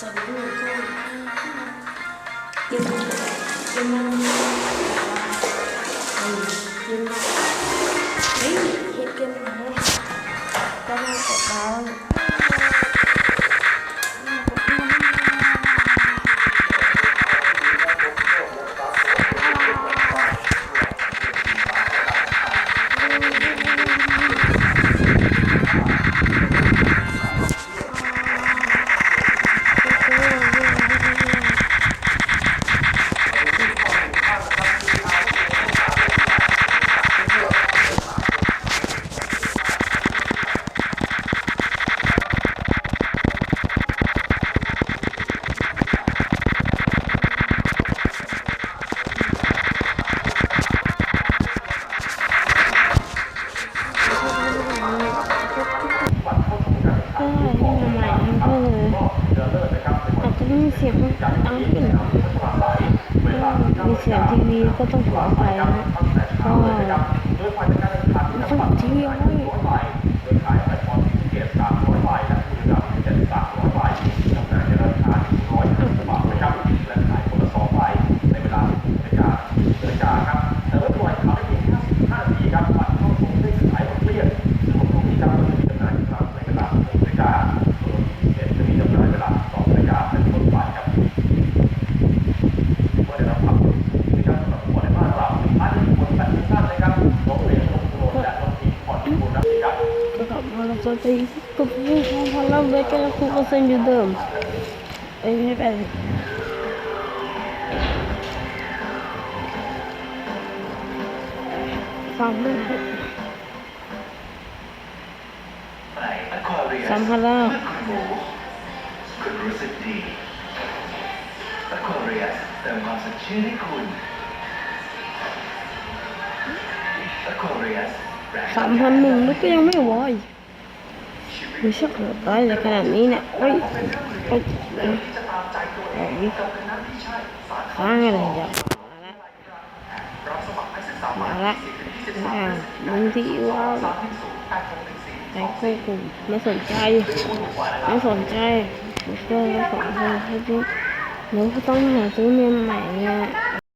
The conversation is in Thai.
สองหนึ่งก้อนยืนยืนยืนยืน มีเสียงทีวีก็ต้องขออภัยนะเพราะ ก็กลับมาเราจะไปกับผู้ของพลังเวกันคู่ก็เส้นอยู่เดิมเอ้ยไม่เป็นฟังด้วย สัมภาระ คุณรู้สึกดีอควาเรียสเติมความสดชื่นให้คุณอควาเรียสแรง สามพันหนึ่งแล้วก็ยังไม่ไหวไม่ชักเหลือตายเลยขนาดนี้เนี่ยโอ้ยโอ้ยโอ้ยโอ้างอะไรอย่ามาละมาละบางทีว่าใจควบคุมไม่สนใจไม่สนใจไม่เชื่อแล้วสองคนแค่นี้หนูก็ต้องหาซื้อเมียใหม่ไง